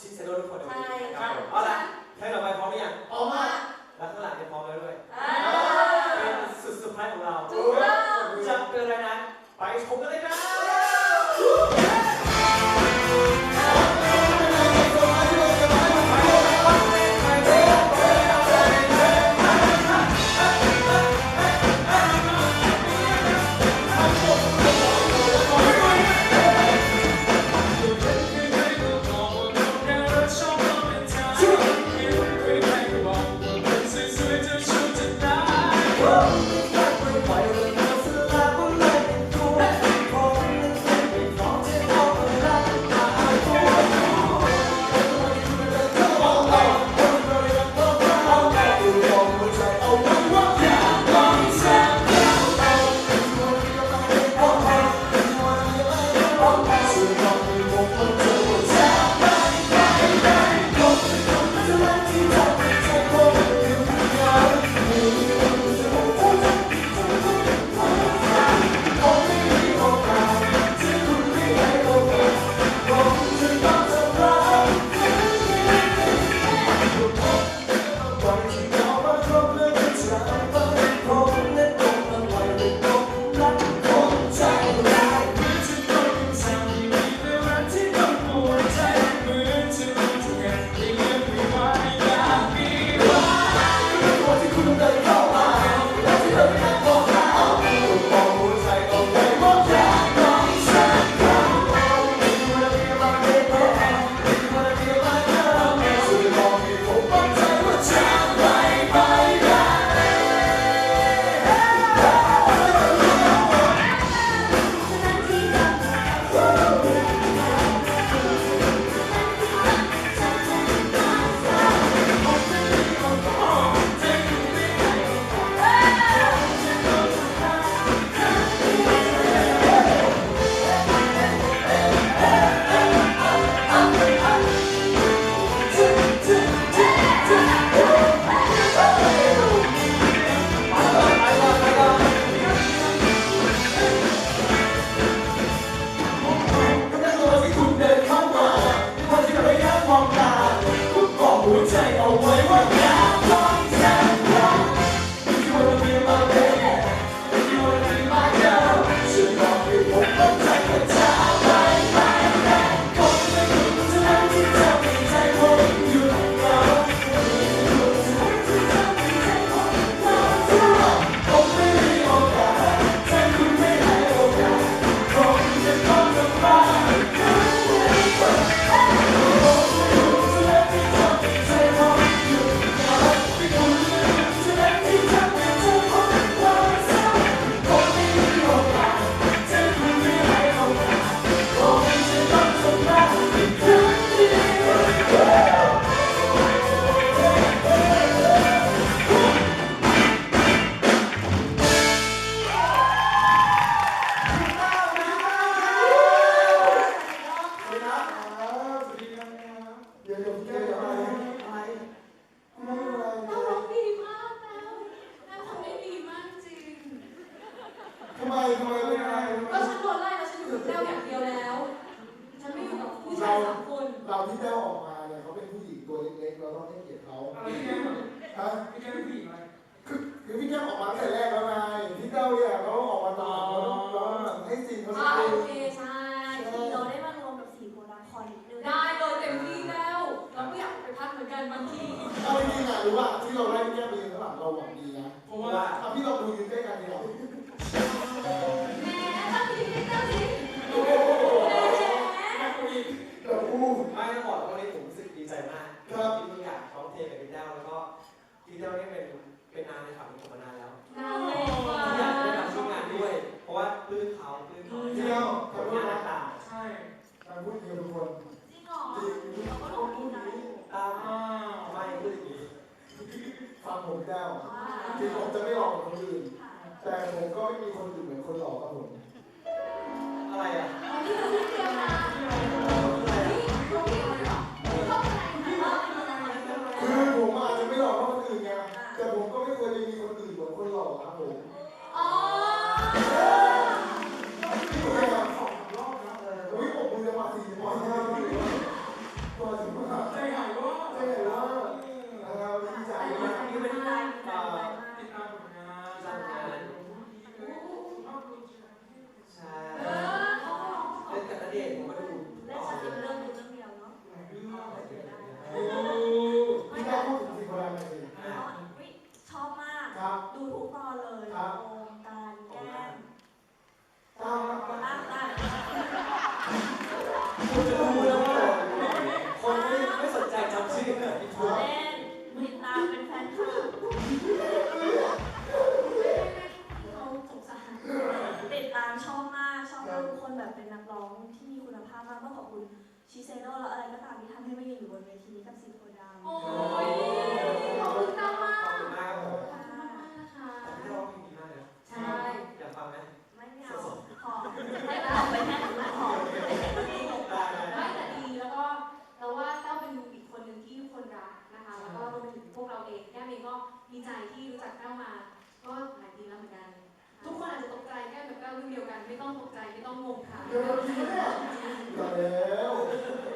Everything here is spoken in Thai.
อบลูกค้าชิเซโด น่ารักดีมากนะน่าทำได้ดีมากจริง ทำไมทำไมไม่ได้ก็ฉันโดนไล่แล้วฉันอยู่กับแต้วอย่างเดียวแล้ว ฉันไม่อยู่กับผู้ชายสามคน เราที่แต้วออกมาเนี่ยเขาเป็นผู้หญิงตัวเล็กๆ เราต้องให้เกียรติเขาอะไรพี่แก้มฮะพี่แก้มเป็นผู้หญิงไหมคือคือพี่แก้มออกมาตั้งแต่แรกแล้วไงพี่แต้วเนี่ยเขาออกมาตอนเราต้องเราต้องให้ซีนเขาอ่าสักโอทีเคใช่เราได้มารวมกับสี่โบราณคอนิดนึงได้ เอาจริงๆอะหรือว่าที่เราไล่พี่แก้มไปยืนข้างหลังเราหวังดีนะเพราะว่าอะพี่ลองดูยืนใกล้กันดีกว่าแหมตั้งทีตั้งทีโอ้โหแหมแม่คุยเราพูดไม่ต้องบอกว่าวันนี้ผมรู้สึกดีใจมากที่มีโอกาสร้องเพลงกับพี่แต้วแล้วก็พี่แต้วนี่เป็นเป็นนานในฝันของผมมานานแล้วนานเลยว่ะอยากได้มาช่วยงานด้วย เพราะว่าปลื้มเขาปลื้มเขาพี่แก้วผขอลโทษงานหนะน้าตาใช่การพูดอย่างนี้ทุกคนจริงเหรอเราก็ลงทุนนะตาม อ่า ทำไมพูดอย่างนี้ ฟังผมแก้วว่าถึงผมจะไม่หลอกคนอื่นค่ะแต่ผมก็ไม่มีคนอื่นเหมือนคนหลอกครับผม ตอแก้มตอนตั้งงคุจะรู้แล้วคนไม่สนใจจำชื่อเลยทัวร์เล่นติดตามเป็นแฟนคลับเขาสงสารติดตามช่องมากช่องมากทุกคนแบบเป็นนักร้องที่มีคุณภาพมากต้องขอบคุณชิเซโนแล้วอะไรก็ตามที่ทำให้มายืนอยู่บนเวทีนี้กับศิ ดีใจที่รู้จักแก้วมาก็หลายปีแล้วเหมือนกัน ทุกคนอาจจะตกใจแก้วกับแก้วรุ่นเดียวกัน ไม่ต้องตกใจไม่ต้องงงค่ะ เดี๋ยว